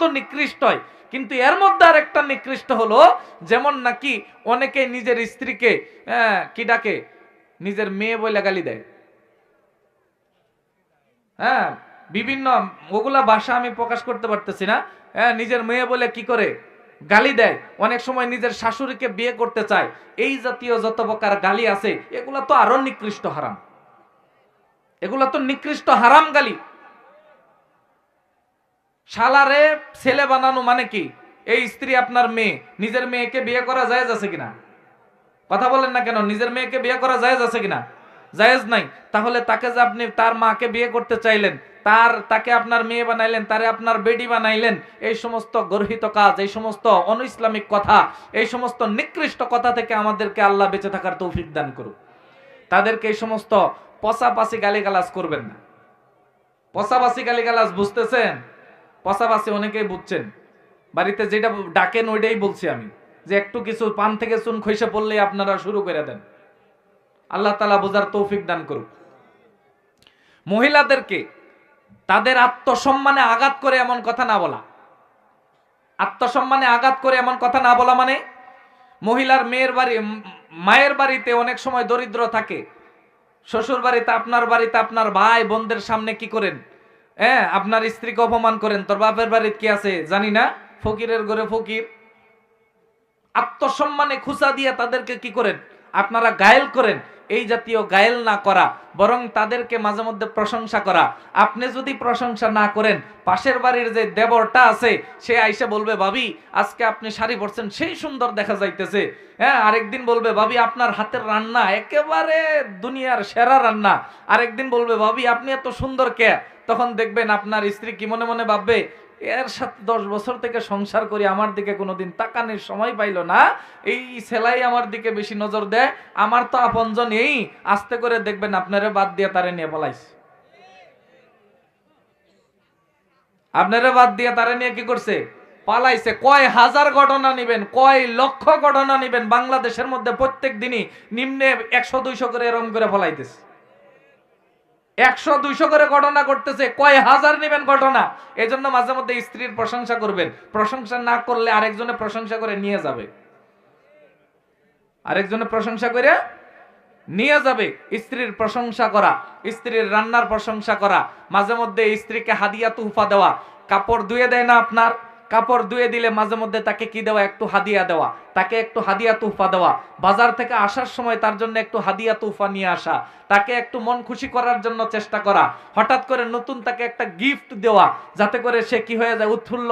তো নিকৃষ্টই। কিন্তু এর মধ্যে আর একটা নিকৃষ্ট হলো যেমন নাকি অনেকে নিজের স্ত্রীকে হ্যাঁ, কি ডাকে? নিজের মেয়ে বলে গালি দেয়। হ্যাঁ বিভিন্ন ওগুলা ভাষা আমি প্রকাশ করতে পারতেছি না। হ্যাঁ নিজের মেয়ে বলে কি করে? গালি দেয়। অনেক সময় নিজের শাশুড়িকে বিয়ে করতে চায়। এই জাতীয় যত প্রকার গালি আছে এগুলা তো আরও নিকৃষ্ট হারাম। এগুলা তো নিকৃষ্ট হারাম গালি। শালারে ছেলে বানানো মানে কি? এই স্ত্রী আপনার মেয়ে, নিজের মেয়েকে বিয়ে করা যায় আছে কিনা? কথা বলেন না কেন? নিজের মেয়েকে বিয়ে করা যায় আছে কিনা? জায়েজ নাই। তাহলে তাকে যে আপনি তার মাকে বিয়ে করতে চাইলেন, তার, তাকে আপনার মেয়ে বানাইলেন, তারে আপনার বেডি বানাইলেন, এই সমস্ত গর্হিত কাজ, এই সমস্ত অন ইসলামিক কথা, এই সমস্ত নিকৃষ্ট কথা থেকে আমাদেরকে আল্লাহ বেঁচে থাকার তৌফিক দান করুক। তাদেরকে এই সমস্ত পচাপাচি গালিগালাজ করবেন না। পচাপাচি গালিগালাজ, বুঝতেছেন? পচাপাচি অনেকেই বুঝছেন, বাড়িতে যেটা ডাকেন ওইটাই বলছি আমি, যে একটু কিছু পান থেকে চুন খইসে পড়লেই আপনারা শুরু করে দেন। আল্লাহ তালা বোঝার তৌফিক দান করুক। মহিলাদেরকে তাদের আত্মসম্মানে আঘাত করে এমন কথা না বলা। আত্মসম্মানে আঘাত করে এমন কথা না বলা মানে মহিলার মেয়ের বাড়ি মায়ের বাড়িতে অনেক সময় দরিদ্র থাকে। শ্বশুর বাড়িতে আপনার বাড়িতে আপনার ভাই বোনদের সামনে কি করেন? হ্যাঁ আপনার স্ত্রীকে অপমান করেন, তোর বাপের বাড়িতে কি আছে? জানি না। ফকিরের ঘরে ফকির। আত্মসম্মানে খুসা দিয়ে তাদেরকে কি করেন? আপনারা গায়েল করেন। এই জাতীয় গায়েল না করা, বরং তাদেরকে মাঝে মধ্যে প্রশংসা করা। আপনি যদি প্রশংসা না করেন, পাশের বাড়ির যে দেবরটা আছে, সে আইসে বলবে, ভাবি, আজকে আপনি শাড়ি পরছেন, সেই সুন্দর দেখা যাইতেছে। হ্যাঁ আরেকদিন বলবে, ভাবি, আপনার হাতের রান্না একেবারে দুনিয়ার সেরা রান্না। আরেকদিন বলবে, ভাবি, আপনি এত সুন্দর কে? তখন দেখবেন আপনার স্ত্রী কি মনে মনে ভাববে, এর সাথে দশ বছর থেকে সংসার করি, আমার দিকে কোনোদিন তাকানোর সময় পাইলো না। এই সেলাই আমার দিকে বেশি নজর দেয়, আমার তো আপনজন এই, আস্তে করে দেখবেন আপনারা বাদ দিয়ে তারে নিয়ে পলাইছে। আপনারা বাদ দিয়ে তারে নিয়ে কি করছে? পালাইছে। কয় হাজার ঘটনা নিবেন, কয় লক্ষ ঘটনা নিবেন, বাংলাদেশের মধ্যে প্রত্যেক দিনই নিম্নে একশো, দুইশো করে এরম করে ফলাইতেছে। একশো, দুইশো করে ঘটনা করতেছে কয় হাজার নেবেন ঘটনা? এই জন্য মাঝে মধ্যে স্ত্রীর প্রশংসা করবেন। প্রশংসা না করলে আরেকজনে প্রশংসা করে নিয়ে যাবে। আরেকজনে প্রশংসা করে নিয়ে যাবে। স্ত্রীর প্রশংসা করা, স্ত্রীর রান্নার প্রশংসা করা। মাঝে মধ্যে স্ত্রীকে হাদিয়া তুফা দেওয়া। কাপড় ধুয়ে দেয় না আপনার? কাপড় ধুয়ে দিলে মাঝে মধ্যে তাকে কি দেওয়া? একটু হাদিয়া দেওয়া। তাকে একটু হাদিয়া তুফা দেওয়া। বাজার থেকে আসার সময় তার জন্য একটু হাদিয়া তুফা নিয়ে আসা। তাকে একটু মন খুশি করার জন্য চেষ্টা করা। হঠাৎ করে নতুন তাকে একটা গিফট দেওয়া। যাতে করে সে কি হয়ে যায়? উৎফুল্ল